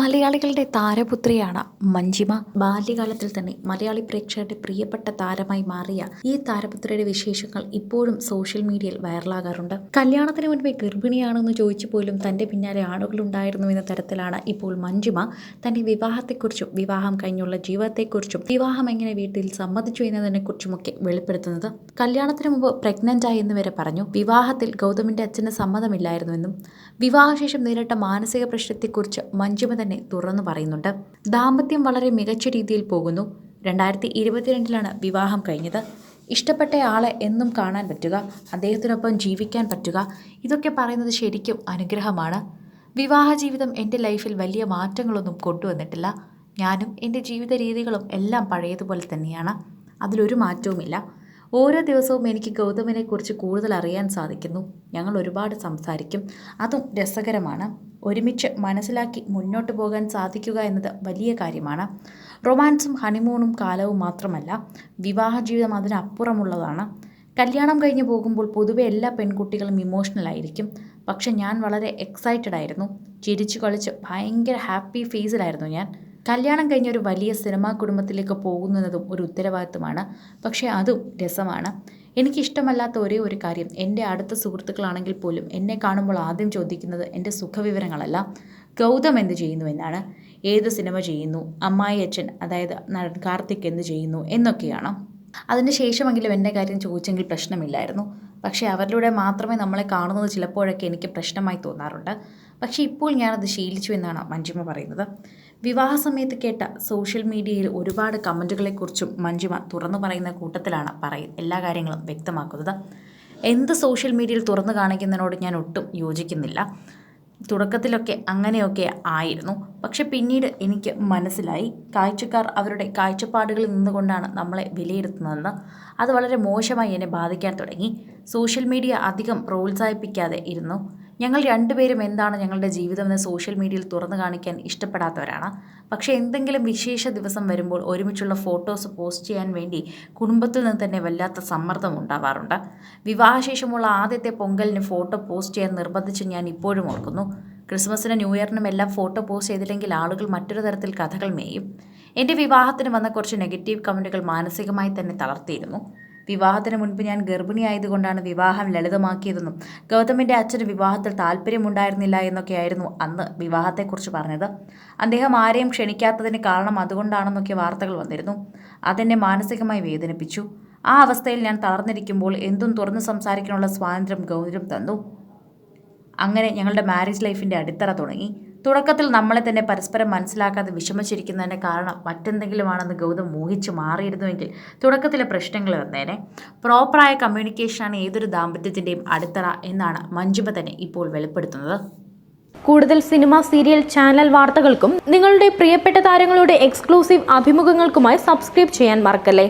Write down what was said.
മലയാളികളുടെ താരപുത്രിയാണ് മഞ്ജിമ. ബാല്യകാലത്തിൽ തന്നെ മലയാളി പ്രേക്ഷകരുടെ പ്രിയപ്പെട്ട താരമായി മാറിയ ഈ താരപുത്രിയുടെ വിശേഷങ്ങൾ ഇപ്പോഴും സോഷ്യൽ മീഡിയയിൽ വൈറലാകാറുണ്ട്. കല്യാണത്തിന് മുൻപേ ഗർഭിണിയാണെന്ന് ചോദിച്ചു പോലും തന്റെ പിന്നാലെ ആളുകൾ ഉണ്ടായിരുന്നു എന്ന തരത്തിലാണ് ഇപ്പോൾ മഞ്ജിമ. തന്റെ വിവാഹത്തെക്കുറിച്ചും വിവാഹം കഴിഞ്ഞുള്ള ജീവിതത്തെക്കുറിച്ചും വിവാഹം എങ്ങനെ വീട്ടിൽ സമ്മതിച്ചു എന്നതിനെക്കുറിച്ചുമൊക്കെ വെളിപ്പെടുത്തുന്നത്. കല്യാണത്തിന് മുമ്പ് പ്രഗ്നന്റ് ആയി എന്ന് വരെ പറഞ്ഞു. വിവാഹത്തിൽ ഗൗതമിന്റെ അച്ഛന് സമ്മതമില്ലായിരുന്നുവെന്നും വിവാഹശേഷം നേരിട്ട മാനസിക പ്രശ്നത്തെക്കുറിച്ച് മഞ്ജിമ തന്നെ തുറന്നു പറയുന്നുണ്ട്. ദാമ്പത്യം വളരെ മികച്ച രീതിയിൽ പോകുന്നു. രണ്ടായിരത്തി ഇരുപത്തിരണ്ടിലാണ് വിവാഹം കഴിഞ്ഞത്. ഇഷ്ടപ്പെട്ട ആളെ എന്നും കാണാൻ പറ്റുക അദ്ദേഹത്തിനൊപ്പം ജീവിക്കാൻ പറ്റുക ഇതൊക്കെ പറയുന്നത് ശരിക്കും അനുഗ്രഹമാണ്. വിവാഹ ജീവിതം എന്റെ ലൈഫിൽ വലിയ മാറ്റങ്ങളൊന്നും കൊണ്ടുവന്നിട്ടില്ല. ഞാനും എന്റെ ജീവിത രീതികളും എല്ലാം പഴയതുപോലെ തന്നെയാണ്. അതിലൊരു മാറ്റവുമില്ല. ഓരോ ദിവസവും എനിക്ക് ഗൗതമിനെക്കുറിച്ച് കൂടുതൽ അറിയാൻ സാധിക്കുന്നു. ഞങ്ങൾ ഒരുപാട് സംസാരിക്കും. അതും രസകരമാണ്. ഒരുമിച്ച് മനസ്സിലാക്കി മുന്നോട്ട് പോകാൻ സാധിക്കുക എന്നത് വലിയ കാര്യമാണ്. റൊമാൻസും ഹണിമൂണും കാലവും മാത്രമല്ല വിവാഹ ജീവിതം അതിനപ്പുറമുള്ളതാണ്. കല്യാണം കഴിഞ്ഞ് പോകുമ്പോൾ പൊതുവെ എല്ലാ പെൺകുട്ടികളും ഇമോഷണൽ ആയിരിക്കും. പക്ഷെ ഞാൻ വളരെ എക്സൈറ്റഡ് ആയിരുന്നു. ചിരിച്ചു കളിച്ച് ഭയങ്കര ഹാപ്പി ഫേസിലായിരുന്നു ഞാൻ. കല്യാണം കഴിഞ്ഞ ഒരു വലിയ സിനിമാ കുടുംബത്തിലേക്ക് പോകുന്നതും ഒരു ഉത്തരവാദിത്തമാണ് പക്ഷേ അതും രസമാണ്. എനിക്കിഷ്ടമല്ലാത്ത ഒരേ ഒരു കാര്യം. എന്റെ അടുത്ത സുഹൃത്തുക്കളാണെങ്കിൽ പോലും എന്നെ കാണുമ്പോൾ ആദ്യം ചോദിക്കുന്നത് എന്റെ സുഖവിവരങ്ങളല്ല. ഗൗതം എന്ത് ചെയ്യുന്നു എന്നാണ്. ഏത് സിനിമ ചെയ്യുന്നു? അമ്മായി അച്ഛൻ അതായത് നടൻ കാർത്തിക് എന്ത് ചെയ്യുന്നു എന്നൊക്കെയാണ്. അതിന് ശേഷമെങ്കിലും എന്റെ കാര്യം ചോദിച്ചെങ്കിൽ പ്രശ്നമില്ലായിരുന്നു. പക്ഷേ അവരിലൂടെ മാത്രമേ നമ്മളെ കാണുന്നത് ചിലപ്പോഴൊക്കെ എനിക്ക് പ്രശ്നമായി തോന്നാറുണ്ട്. പക്ഷേ ഇപ്പോൾ ഞാനത് ശീലിച്ചു എന്നാണ് മഞ്ജിമ പറയുന്നത്. വിവാഹ സമയത്ത് കേട്ട സോഷ്യൽ മീഡിയയിൽ ഒരുപാട് കമന്റുകളെക്കുറിച്ചും മഞ്ജിമ തുറന്നു പറയുന്ന കൂട്ടത്തിലാണ് പറയ എല്ലാ കാര്യങ്ങളും വ്യക്തമാക്കുന്നത്. എന്ത് സോഷ്യൽ മീഡിയയിൽ തുറന്നു കാണിക്കുന്നതിനോട് ഞാൻ ഒട്ടും യോജിക്കുന്നില്ല. തുടക്കത്തിലൊക്കെ അങ്ങനെയൊക്കെ ആയിരുന്നു. പക്ഷെ പിന്നീട് എനിക്ക് മനസ്സിലായി. കാഴ്ചക്കാർ അവരുടെ കാഴ്ചപ്പാടുകളിൽ നിന്നുകൊണ്ടാണ് നമ്മളെ വിലയിരുത്തുന്നതെന്ന്. അത് വളരെ മോശമായി എന്നെ ബാധിക്കാൻ തുടങ്ങി. സോഷ്യൽ മീഡിയ അധികം പ്രോത്സാഹിപ്പിക്കാതെ ഇരുന്നു. ഞങ്ങൾ രണ്ടുപേരും എന്താണ് ഞങ്ങളുടെ ജീവിതം എന്ന് സോഷ്യൽ മീഡിയയിൽ തുറന്നു കാണിക്കാൻ ഇഷ്ടപ്പെടാത്തവരാണ്. പക്ഷേ എന്തെങ്കിലും വിശേഷ ദിവസം വരുമ്പോൾ ഒരുമിച്ചുള്ള ഫോട്ടോസ് പോസ്റ്റ് ചെയ്യാൻ വേണ്ടി കുടുംബത്തിൽ നിന്ന് തന്നെ വല്ലാത്ത സമ്മർദ്ദം ഉണ്ടാവാറുണ്ട്. വിവാഹശേഷമുള്ള ആദ്യത്തെ പൊങ്കലിന് ഫോട്ടോ പോസ്റ്റ് ചെയ്യാൻ നിർബന്ധിച്ച് ഞാൻ ഇപ്പോഴും ഓർക്കുന്നു. ക്രിസ്മസിനും ന്യൂ ഇയറിനും എല്ലാം ഫോട്ടോ പോസ്റ്റ് ചെയ്തില്ലെങ്കിൽ ആളുകൾ മറ്റൊരു തരത്തിൽ കഥകൾ മേയും. എന്റെ വിവാഹത്തിന് വന്ന കുറച്ച് നെഗറ്റീവ് കമന്റുകൾ മാനസികമായി തന്നെ തളർത്തിയിരുന്നു. വിവാഹത്തിന് മുൻപ് ഞാൻ ഗർഭിണിയായതുകൊണ്ടാണ് വിവാഹം ലളിതമാക്കിയതെന്നും ഗൗതമിന്റെ അച്ഛന് വിവാഹത്തിൽ താല്പര്യമുണ്ടായിരുന്നില്ല എന്നൊക്കെയായിരുന്നു അന്ന് വിവാഹത്തെക്കുറിച്ച് പറഞ്ഞത്. അദ്ദേഹം ആരെയും ക്ഷണിക്കാത്തതിന് കാരണം അതുകൊണ്ടാണെന്നൊക്കെ വാർത്തകൾ വന്നിരുന്നു. അതെന്നെ മാനസികമായി വേദനിപ്പിച്ചു. ആ അവസ്ഥയിൽ ഞാൻ തളർന്നിരിക്കുമ്പോൾ എന്തും തുറന്നു സംസാരിക്കാനുള്ള സ്വാതന്ത്ര്യം ഗൗതം തന്നു. അങ്ങനെ ഞങ്ങളുടെ മാരേജ് ലൈഫിന്റെ അടിത്തറ തുടങ്ങി. തുടക്കത്തിൽ നമ്മളെ തന്നെ പരസ്പരം മനസ്സിലാക്കാതെ വിഷമിച്ചിരിക്കുന്നതിന്റെ കാരണം മറ്റെന്തെങ്കിലുമാണെന്ന് ഗൗതം മോഹിച്ച് മാറിയിരുന്നുവെങ്കിൽ തുടക്കത്തിലെ പ്രശ്നങ്ങൾ വന്നേനെ. പ്രോപ്പറായ കമ്മ്യൂണിക്കേഷനാണ് ഏതൊരു ദാമ്പത്യത്തിന്റെയും അടിത്തറ എന്നാണ് മഞ്ജുമ തന്നെ ഇപ്പോൾ വെളിപ്പെടുത്തുന്നത്. കൂടുതൽ സിനിമ സീരിയൽ ചാനൽ വാർത്തകൾക്കും നിങ്ങളുടെ പ്രിയപ്പെട്ട താരങ്ങളുടെ എക്സ്ക്ലൂസീവ് അഭിമുഖങ്ങൾക്കുമായി സബ്സ്ക്രൈബ് ചെയ്യാൻ മറക്കല്ലേ?